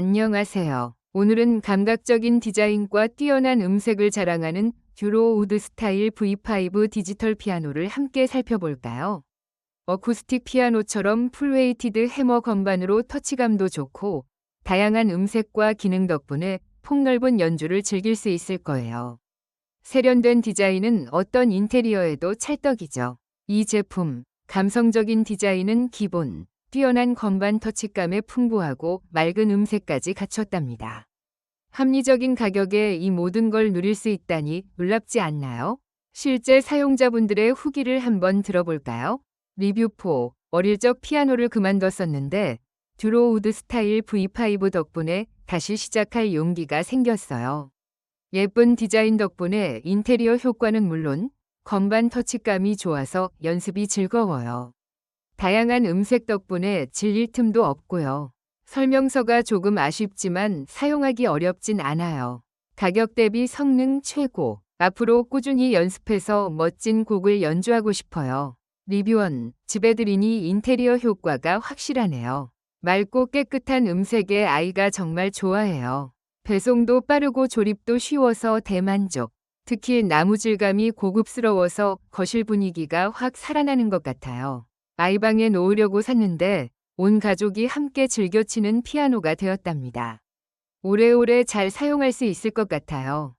안녕하세요. 오늘은 감각적인 디자인과 뛰어난 음색을 자랑하는 듀로 우드 스타일 V5 디지털 피아노를 함께 살펴볼까요? 어쿠스틱 피아노처럼 풀웨이티드 해머 건반으로 터치감도 좋고 다양한 음색과 기능 덕분에 폭넓은 연주를 즐길 수 있을 거예요. 세련된 디자인은 어떤 인테리어에도 찰떡이죠. 이 제품, 감성적인 디자인은 기본, 뛰어난 건반 터치감에 풍부하고 맑은 음색까지 갖췄답니다. 합리적인 가격에 이 모든 걸 누릴 수 있다니 놀랍지 않나요? 실제 사용자분들의 후기를 한번 들어볼까요? 리뷰 4. 어릴 적 피아노를 그만뒀었는데 듀로우드 스타일 V5 덕분에 다시 시작할 용기가 생겼어요. 예쁜 디자인 덕분에 인테리어 효과는 물론 건반 터치감이 좋아서 연습이 즐거워요. 다양한 음색 덕분에 질릴 틈도 없고요. 설명서가 조금 아쉽지만 사용하기 어렵진 않아요. 가격 대비 성능 최고. 앞으로 꾸준히 연습해서 멋진 곡을 연주하고 싶어요. 리뷰원, 집에 들이니 인테리어 효과가 확실하네요. 맑고 깨끗한 음색의 아이가 정말 좋아해요. 배송도 빠르고 조립도 쉬워서 대만족. 특히 나무 질감이 고급스러워서 거실 분위기가 확 살아나는 것 같아요. 아이방에 놓으려고 샀는데 온 가족이 함께 즐겨 치는 피아노가 되었답니다. 오래오래 잘 사용할 수 있을 것 같아요.